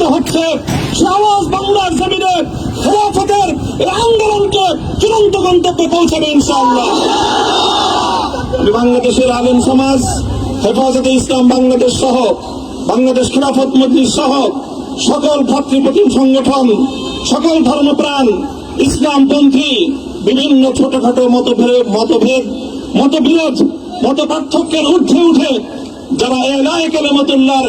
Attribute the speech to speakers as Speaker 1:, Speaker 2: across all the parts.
Speaker 1: উচ্চারিত হচ্ছে সে আওয়াজ বাংলার জমিনে খেলাফতের এই আন্দোলনকে চূড়ান্ত গন্তব্যে পৌঁছাবে ইনশাআল্লাহ। বাংলাদেশের আলেম সমাজ, হেফাজতে ইসলাম বাংলাদেশ সহ, বাংলাদেশ খেলাফত মজলিস সহ, সকল ভাতৃপ্রতিম সংগঠন, সকল ধর্মপ্রাণ, ইসলামপন্থী, বিভিন্ন ছোটখাটো মতভেদ মতভেদ, মতবিরোধ মত পার্থক্যের ঊর্ধ্বে উঠে যারা এলায় কেলেমতুল্লাহর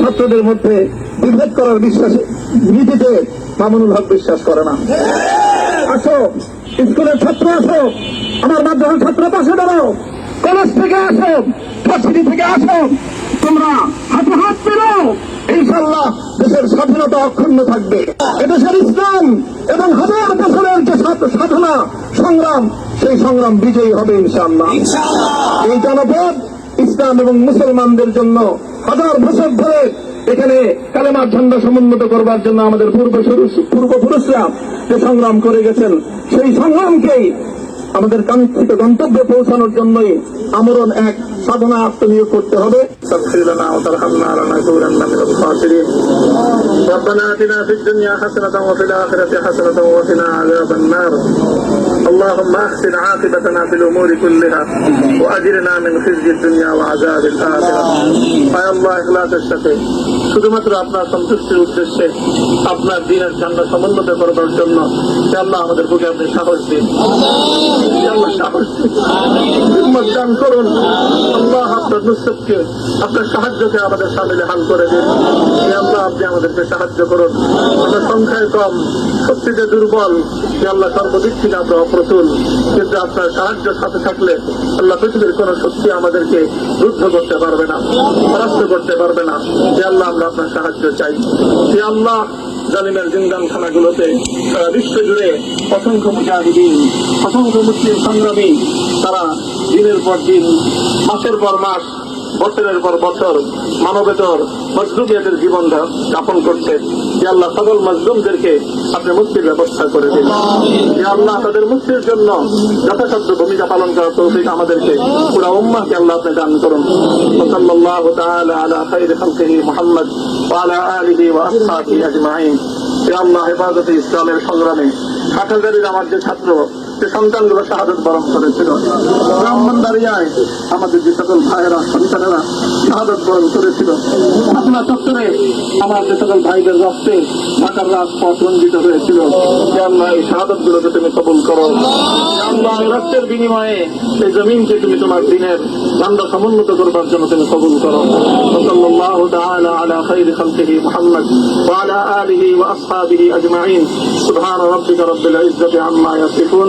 Speaker 1: ছাত্রদের মধ্যে বিভেদ করার বিশ্বাস নীতিতে মামুনুল হক বিশ্বাস করে না। আসো, স্কুলের ছাত্র আসো, আমার মাদ্রাসার ছাত্র পাশে দাঁড়াও। কলেজ থেকে আসো, ভার্সিটি থেকে আসো, তোমরা হাতে হাত পেরো ইনশাল্লাহ দেশের স্বাধীনতা অক্ষুণ্ণ থাকবে। এদেশের ইসলাম এবং হাজার বছরের যে সাধনা, সংগ্রাম, সেই সংগ্রাম বিজয়ী হবে ইনশাল্লাহ এই জনপদ ইসলাম এবং মুসলমানদের জন্য হাজার বছর ধরে এখানে কালেমার ঝন্ডা সমুন্নত করবার জন্য আমাদের পূর্ব পূর্বপুরুষরা যে সংগ্রাম করে গেছেন সেই সংগ্রামকেই আমাদের কাঙ্ক্ষিত গন্তব্যে পৌঁছানোর জন্যই আমরণ এক সাধনা আত্মনিয়োগ করতে হবে تغفر لنا وترحمنا لنكونن من الخاسرين ربنا اتنا في الدنيا حسنة وفي الآخرة حسنة وقنا عذاب النار اللهم احسن عاقبتنا في الامور كلها واجرنا من خزي الدنيا وعذاب الاخره আয় আল্লাহ ইখলাসের সাথে শুধুমাত্র আপনার সন্তুষ্টির উদ্দেশ্যে আপনার দিনের ঝান্ডা সমুন্নত করবার জন্য হে আল্লাহ আমাদের বুকে আপনি সাহস দিন হে আল্লাহ সাহস দিন হিম্মত দান করুন। আল্লাহ আপনার নুসরতকে, আপনার সাহায্যকে আমাদের সামিলে হাল করে দিন। আল্লাহ, আপনি আমাদেরকে সাহায্য করুন। আমরা সংখ্যায় কম, শক্তিতে দুর্বল। আল্লাহ সর্বদিক থেকে আমরা অপ্রতুল। কিন্তু আপনার সাহায্য সাথে থাকলে আল্লাহ পৃথিবীর কোন শক্তি আমাদেরকে রুদ্ধ করতে পারবে না, পরাস্ত করতে পারবে না। হে আল্লাহ, আমরা আপনার সাহায্য চাই। হে আল্লাহ জালিমের জিন্দান থানাগুলোতে সারা বিশ্ব জুড়ে অসংখ্য মুজাহিদিন অসংখ্য মুসলিম সংগ্রামী, তারা দিনের পর দিন, মাসের পর মাস বছরের পর বছর মানবেতর মজলুমিয়াদের জীবনটা যাপন করছে। যে আল্লাহ সকল মজলুমদেরকে আপনি মুক্তির ব্যবস্থা করে দিন। যে আল্লাহ তাদের মুক্তির জন্য যথাসাধ্য ভূমিকা পালন করার তৌফিক আমাদেরকে পুরা উম্মাকে আল্লাহ আপনি দান করুন। সাল্লাল্লাহু তাআলা আলা খাইরি খালকিহি মুহাম্মদ ওয়া আলা আলিহি ওয়া আসহাবিহি আজমাইন। হে আল্লাহ, হেফাজতে ইসলামের সংগ্রামে হাটহাজারির আমার যে ছাত্র যে সন্তানগুলো শাহাদত বরণ করেছিল। লইয়া আইতে আমাদের যে সকল ভাইয়েরা, সন্তানেরা শাহাদত বরণ করেছিল, আপনার চত্বরে আমার যে সকল ভাইদের রক্তে ঢাকার রাজপথ রঞ্জিত হয়েছিল। আল্লাহ এই শাহাদত গুলোকে তুমি কবল করো। আল্লাহ রক্তের বিনিময়ে এই জমিনকে তুমি তোমার দিনের ঝান্ডা সমুন্নত করবার জন্য তুমি কবুল করো। সাল্লাল্লাহু তাআলা আলা খাইরি খালকিহি মুহাম্মদ ওয়া আলা আলিহি ওয়া আসহাবিহি আজমাইন। সুবহান রাব্বিকা রাব্বিল ইজ্জাতি আম্মা ইয়াসিফুন